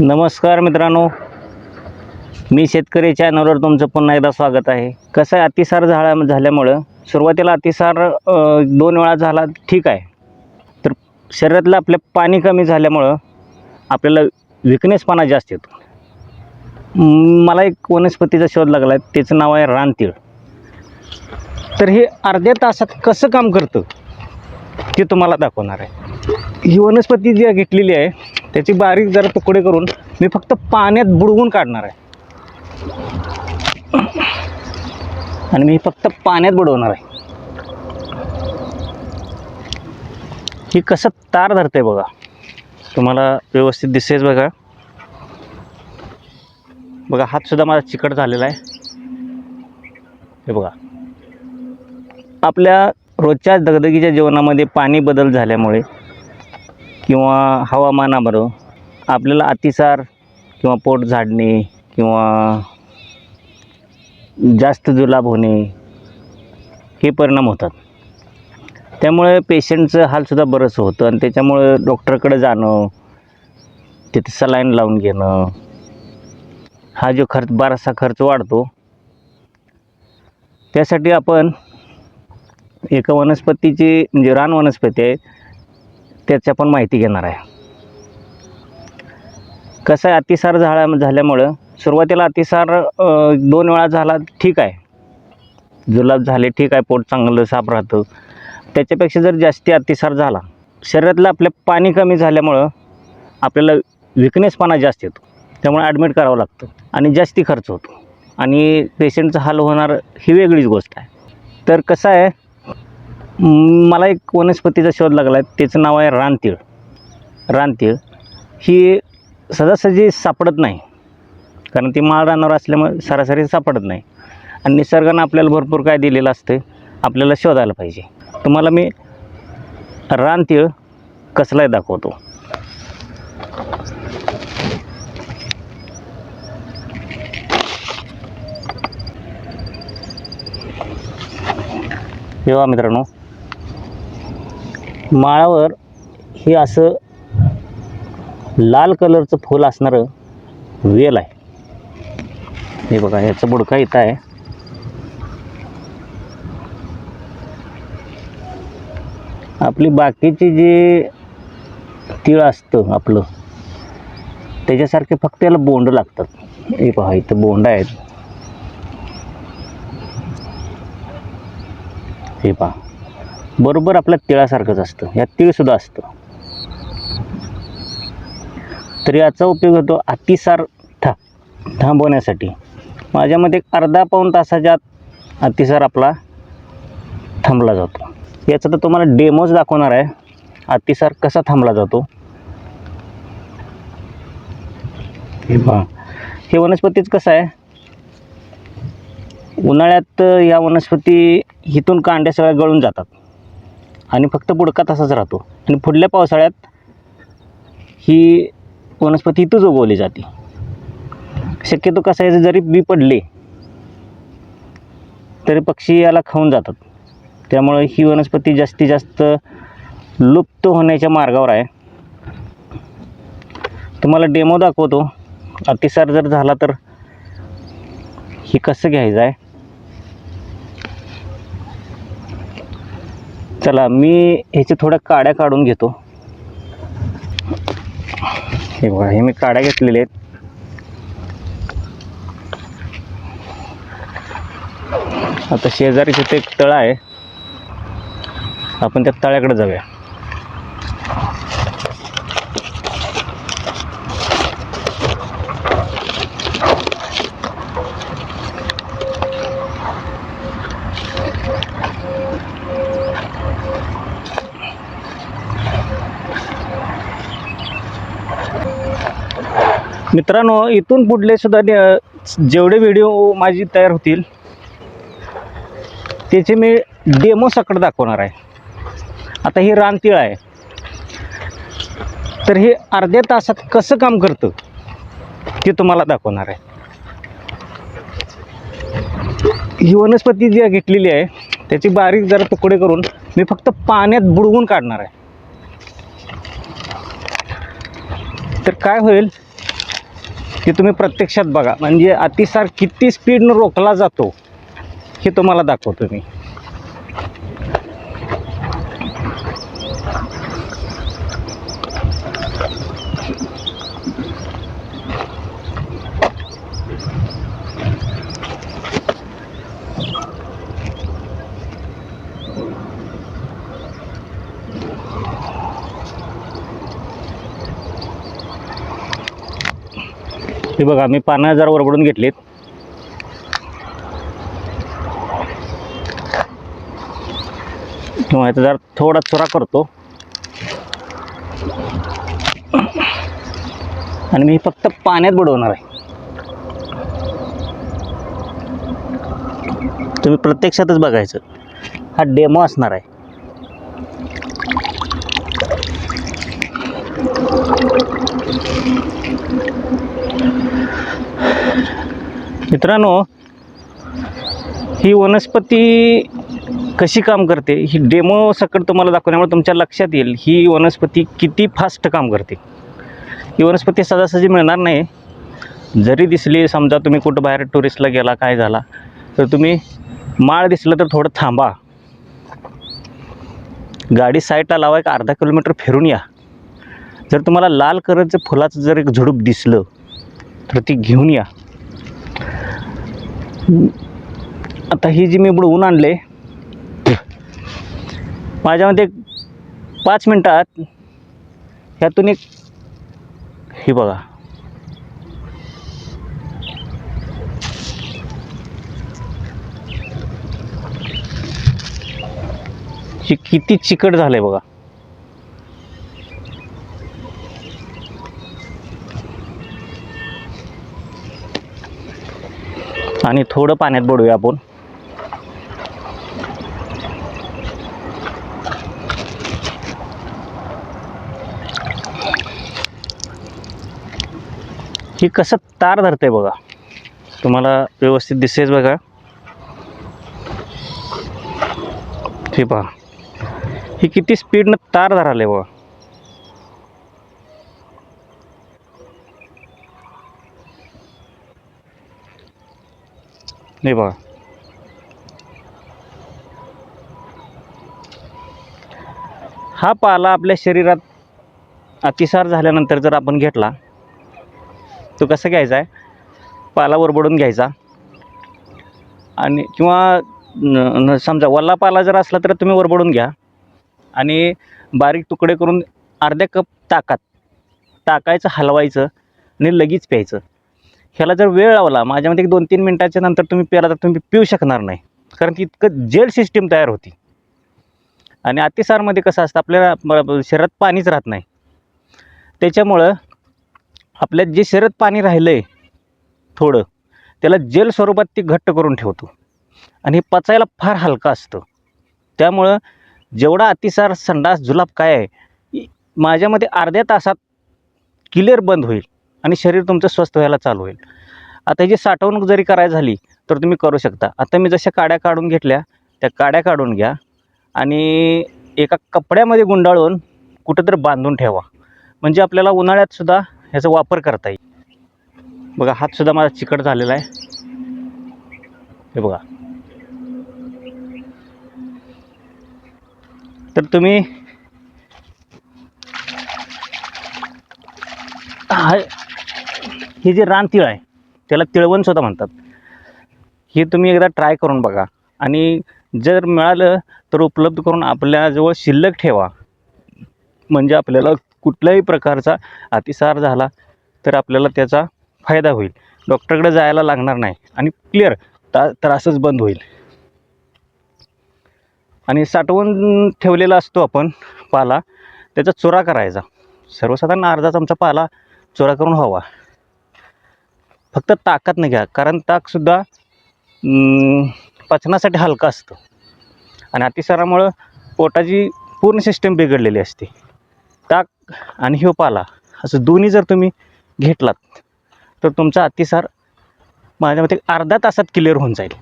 नमस्कार मित्रांनो. मी शेतकरी चॅनलवर तुमचं पुन्हा एकदा स्वागत आहे. कसं आहे अतिसार झाला झाल्यामुळं सुरुवातीला अतिसार दोन वेळा झाला ठीक आहे. तर शरीरातलं आपल्या पाणी कमी झाल्यामुळं आपल्याला विकनेसपणा जास्त येतो. मला एक वनस्पतीचा शोध लागला आहे त्याचं नाव आहे रानतीळ. तर हे अर्ध्या तासात कसं काम करतं? ती तुम्हाला दाखवणार आहे. ही वनस्पती जी घेतलेली आहे त्याची बारीक जरा तुकडे करून मी फक्त पाण्यात बुडवून काढणार आहे. आणि मी फक्त पाण्यात बुडवणार आहे. ही कसं तार धरते बघा. तुम्हाला व्यवस्थित दिसेल बघा. बघा हातसुद्धा माझा चिकट झालेला आहे. हे बघा. आपल्या रोजच्या दगदगीच्या जीवनामध्ये पाणी बदल झाल्यामुळे किंवा हवामानाबरोबर आपल्याला अतिसार किंवा पोट झाडणे किंवा जास्त जुलाब होणे हे परिणाम होतात. त्यामुळे पेशंटचं हालसुद्धा बरंच होतं आणि त्याच्यामुळे डॉक्टरकडे जाणं तिथे सलाईन लावून घेणं हा जो खर्च बराचसा खर्च वाढतो त्यासाठी आपण एका वनस्पतीची म्हणजे रान वनस्पती आहे त्याच्या पण माहिती घेणार आहे. कसं आहे अतिसार झाला झाल्यामुळं सुरुवातीला अतिसार दोन वेळा झाला ठीक आहे. जुलाब झाले ठीक आहे पोट चांगलं साफ राहतं. त्याच्यापेक्षा जर जास्ती अतिसार झाला शरीरातलं आपल्या पाणी कमी झाल्यामुळं आपल्याला विकनेसपणा जास्त येतो. त्यामुळे ॲडमिट करावं लागतं आणि जास्ती खर्च होतो. आणि पेशंटचा हाल होणार ही वेगळीच गोष्ट आहे. तर कसं आहे मला एक वनस्पतीचा शोध लागला आहे त्याचं नाव आहे रानतीळ. रानतीळ ही सहजासहजी सापडत नाही. कारण ती माळ रानावर असल्यामुळे सरासरी सापडत नाही. आणि निसर्गानं आपल्याला भरपूर काय दिलेलं असतं आपल्याला शोधायला पाहिजे. तुम्हाला मी रानतीळ कसलाही दाखवतो. येवा मित्रांनो माळावर हे असं लाल कलरचं फूल असणारं वेल आहे. हे बघा ह्याचं बुडका इथं आहे. आपली बाकीची जी तीळ असतं आपलं त्याच्यासारखे फक्त याला बोंड लागतात. हे पहा इथं बोंड आहेत. हे पहा. बरोबर आपल्या तिळासारखंच असतं. यात तिळसुद्धा असतं. तर याचा उपयोग होतो अतिसार था थांबवण्यासाठी. माझ्या मते एक अर्धा पाऊण तासाच्या आत अतिसार आपला थांबला जातो. याचा तर तुम्हाला डेमोज दाखवणार आहे. अतिसार कसा थांबला जातो? हे. हे वनस्पतीच कसं आहे? उन्हाळ्यात या वनस्पती इथून कांड्या सगळ्या गळून जातात. आणि फक्त बुडका तसाच राहतो. आणि पुढल्या पावसाळ्यात ही वनस्पती इथंच उगवली जाते. शक्यतो कसं आहे जरी बी पडले तरी पक्षी याला खाऊन जातात. त्यामुळे ही वनस्पती जास्तीत जास्त लुप्त होण्याच्या मार्गावर आहे. तुम्हाला डेमो दाखवतो. अतिसार जर झाला तर ही कसं घ्यायचं आहे? चला मी ह्याच्या थोड्या काड्या काढून घेतो. हे बघा हे मी काड्या घेतलेल्या आहेत. आता शेजारी तिथे एक तळ आहे. आपण त्या तळ्याकडे जाऊया. मित्रांनो इथून पुढले सुद्धा जेवढे व्हिडिओ माझी तयार होतील त्याचे मी डेमो सकट दाखवणार आहे. आता ही रानतीळ आहे. तर हे अर्ध्या तासात कसं काम करतं ते तुम्हाला दाखवणार आहे. ही वनस्पती जी घेतलेली आहे त्याची बारीक जरा तुकडे करून मी फक्त पाण्यात बुडवून काढणार आहे. तर काय होईल की तुम्ही प्रत्यक्षात बघा. म्हणजे अतिसार किती स्पीडनं रोखला जातो हे तुम्हाला दाखवतो मी. हे बघा मी पानं जरा वरबडून घेतलीत. किंवा याचा जरा थोडा चुरा करतो. आणि मी फक्त पाण्यात बुडवणार आहे. तुम्ही प्रत्यक्षातच बघायचं. हा डेमो असणार आहे. मित्रांनो ही वनस्पती कशी काम करते? ही डेमो सकट तुम्हाला दाखवण्यामुळे तुमच्या लक्षात येईल ही वनस्पती किती फास्ट काम करते. ही वनस्पती सहजासहजी मिळणार नाही. जरी दिसली समजा तुम्ही कुठं बाहेर टुरिस्टला गेला काय झाला तर तुम्ही माळ दिसलं तर थोडं थांबा. गाडी साईडला लावा एक अर्धा किलोमीटर फिरून या. जर तुम्हाला लाल कलरचं फुलाचं जर एक झुडूप दिसलं तर ती घेऊन या. आता ही जी मी बुडवून आणले माझ्यामध्ये मते पाच मिनटात ह्यातून एक हे बघा. हे किती चिकट झालं आहे बघा. आणि थोडं पाण्यात बुडूया आपण. ही कसं तार धरते बघा. तुम्हाला व्यवस्थित दिसेल बघा. हे पहा. ही किती स्पीडनं तार धराले बघा. हे बघा. हा पाला आपल्या शरीरात अतिसार झाल्यानंतर जर आपण घेतला तो कसा घ्यायचा आहे? पाला वरबडून घ्यायचा. आणि किंवा न- समजा वल्ला पाला जर असला तर तुम्ही वरबडून घ्या. आणि बारीक तुकडे करून अर्ध्या कप ताकात टाकायचं हलवायचं आणि लगेच प्यायचं. ह्याला जर वेळ लावला माझ्यामध्ये एक दोन तीन मिनटाच्या नंतर तुम्ही प्याला तर तुम्ही पिऊ शकणार नाही. कारण की इतकं जेल सिस्टीम तयार होती. आणि अतिसारमध्ये कसं असतं आपल्याला शरीरात पाणीच राहत नाही. त्याच्यामुळं आपल्यात जे शरीरात पाणी राहिलं आहे थोडं त्याला जेल स्वरूपात ती घट्ट करून ठेवतो. आणि हे पचायला फार हलका असतं. त्यामुळं जेवढा अतिसार संडास जुलाब काय आहे माझ्यामध्ये अर्ध्या तासात क्लिअर बंद होईल. आणि शरीर तुमचं स्वस्थ व्हायला चालू होईल. आता जी साठवणूक जरी करायची झाली तर तुम्ही करू शकता. आता मी जशा काड्या काढून घेतल्या त्या काड्या काढून घ्या आणि एका कपड्यामध्ये गुंडाळून कुठंतरी बांधून ठेवा. म्हणजे आपल्याला उन्हाळ्यातसुद्धा ह्याचा वापर करता येईल. बघा हातसुद्धा माझा चिकट झालेला आहे. हे बघा. तर तुम्ही हा ही जी रानतीळ आहे त्याला तिळवणसुद्धा म्हणतात. हे तुम्ही एकदा ट्राय करून बघा. आणि जर मिळालं तर उपलब्ध करून आपल्याजवळ शिल्लक ठेवा. म्हणजे आपल्याला कुठल्याही प्रकारचा अतिसार झाला तर आपल्याला त्याचा फायदा होईल. डॉक्टरकडे जायला लागणार नाही आणि क्लिअर ता त्रासच बंद होईल. आणि साठवून ठेवलेला असतो आपण पाला त्याचा चुरा करायचा. सर्वसाधारण अर्धा चमचा पाला चुरा करून हवा. फक्त ताकात घ्या. कारण ताकसुद्धा पचनासाठी हलका असतं. आणि अतिसारामुळं पोटाची पूर्ण सिस्टम बिघडलेली असते. ताक आणि ह्यो पाला असं दोन्ही जर तुम्ही घेतलात तर तुमचा अतिसार माझ्या मते अर्धा तासात क्लिअर होऊन जाईल.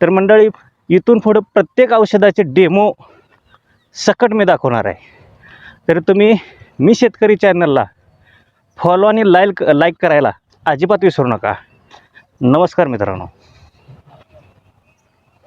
तर मंडळी इथून पुढं प्रत्येक औषधाचे डेमो सकट मी दाखवणार आहे. तर तुम्ही मी शेतकरी चॅनलला फॉलो आणि लाईक लाईक करायला अजिबात विसरू नका. नमस्कार मित्रांनो.